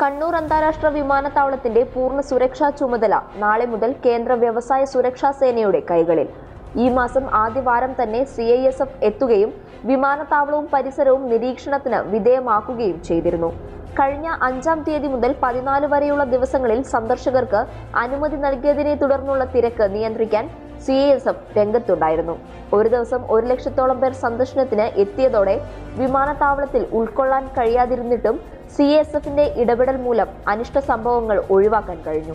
കണ്ണൂർ അന്താരാഷ്ട്ര വിമാനത്താവളത്തിന്റെ പൂർണ സുരക്ഷാ ചുമതല നാളെ മുതൽ കേന്ദ്ര വ്യവസായ സുരക്ഷാ സേനയുടെ കൈകളിൽ. ഈ മാസം ആദ്യവാരം തന്നെ സി ഐ എസ് എഫ് എത്തുകയും വിമാനത്താവളവും പരിസരവും നിരീക്ഷണത്തിന് വിധേയമാക്കുകയും ചെയ്തിരുന്നു. കഴിഞ്ഞ അഞ്ചാം തീയതി മുതൽ പതിനാല് വരെയുള്ള ദിവസങ്ങളിൽ സന്ദർശകർക്ക് അനുമതി നൽകിയതിനെ തുടർന്നുള്ള തിരക്ക് നിയന്ത്രിക്കാൻ സി ഐ എസ് എഫ് രംഗത്തുണ്ടായിരുന്നു. ഒരു ദിവസം ഒരു ലക്ഷത്തോളം പേർ സന്ദർശനത്തിന് എത്തിയതോടെ വിമാനത്താവളത്തിൽ ഉൾക്കൊള്ളാൻ കഴിയാതിരുന്നിട്ടും സി എസ് എഫിന്റെ ഇടപെടൽ മൂലം അനിഷ്ട സംഭവങ്ങൾ ഒഴിവാക്കാൻ കഴിഞ്ഞു.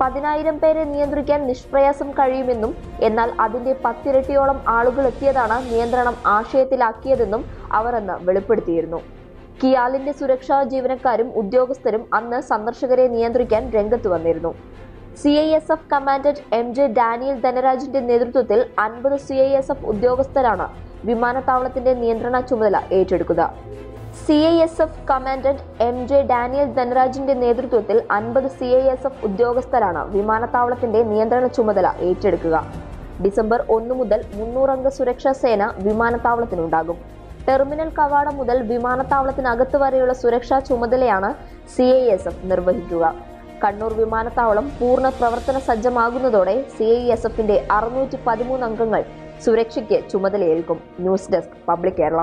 പതിനായിരം പേരെ നിയന്ത്രിക്കാൻ നിഷ്പ്രയാസം കഴിയുമെന്നും എന്നാൽ അതിന്റെ പത്തിരട്ടിയോളം ആളുകൾ എത്തിയതാണ് നിയന്ത്രണം ആശയത്തിലാക്കിയതെന്നും അവർ അന്ന് വെളിപ്പെടുത്തിയിരുന്നു. കിയാലിന്റെ സുരക്ഷാ ജീവനക്കാരും ഉദ്യോഗസ്ഥരും അന്ന് സന്ദർശകരെ നിയന്ത്രിക്കാൻ രംഗത്ത് വന്നിരുന്നു. C I S F commandant M J Daniel ധനരാജിന്റെ നേതൃത്വത്തിൽ അൻപത് സി ഐ എസ് എഫ് ഉദ്യോഗസ്ഥരാണ് വിമാനത്താവളത്തിന്റെ നിയന്ത്രണ ചുമതല ഏറ്റെടുക്കുക. C I S F commandant M J Daniel ധനരാജിന്റെ നേതൃത്വത്തിൽ അൻപത് സി ഐ എസ് എഫ് ഉദ്യോഗസ്ഥരാണ് വിമാനത്താവളത്തിന്റെ നിയന്ത്രണ ചുമതല ഏറ്റെടുക്കുക. ഡിസംബർ ഒന്ന് മുതൽ മുന്നൂറംഗ സുരക്ഷാ സേന വിമാനത്താവളത്തിനുണ്ടാകും. ടെർമിനൽ കവാടം മുതൽ വിമാനത്താവളത്തിനകത്ത് വരെയുള്ള സുരക്ഷാ ചുമതലയാണ് സി ഐ എസ് എഫ് നിർവഹിക്കുക. കണ്ണൂർ വിമാനത്താവളം പൂർണ പ്രവർത്തന സജ്ജമാകുന്നതോടെ സി ഐ എസ് എഫിന്റെ അറുന്നൂറ്റി പതിമൂന്ന് അംഗങ്ങൾ സുരക്ഷയ്ക്ക് ചുമതലയേൽക്കും news desk public Kerala.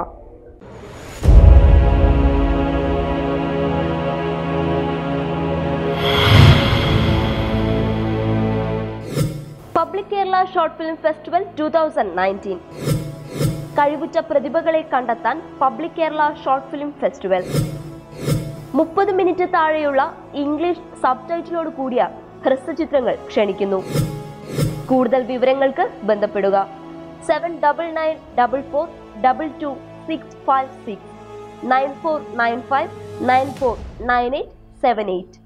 Public Kerala short film festival two thousand nineteen. കഴിവുറ്റ പ്രതിഭകളെ കണ്ടെത്താൻ public Kerala short film festival. മുപ്പത് മിനിറ്റ് താഴെയുള്ള ഇംഗ്ലീഷ് സബ് ടൈറ്റിലോട് കൂടിയ ഹ്രസ്വചിത്രങ്ങൾ ക്ഷണിക്കുന്നു. കൂടുതൽ വിവരങ്ങൾക്ക് ബന്ധപ്പെടുക. seven double nine double four double two six five six nine four nine five nine four nine eight seven eight.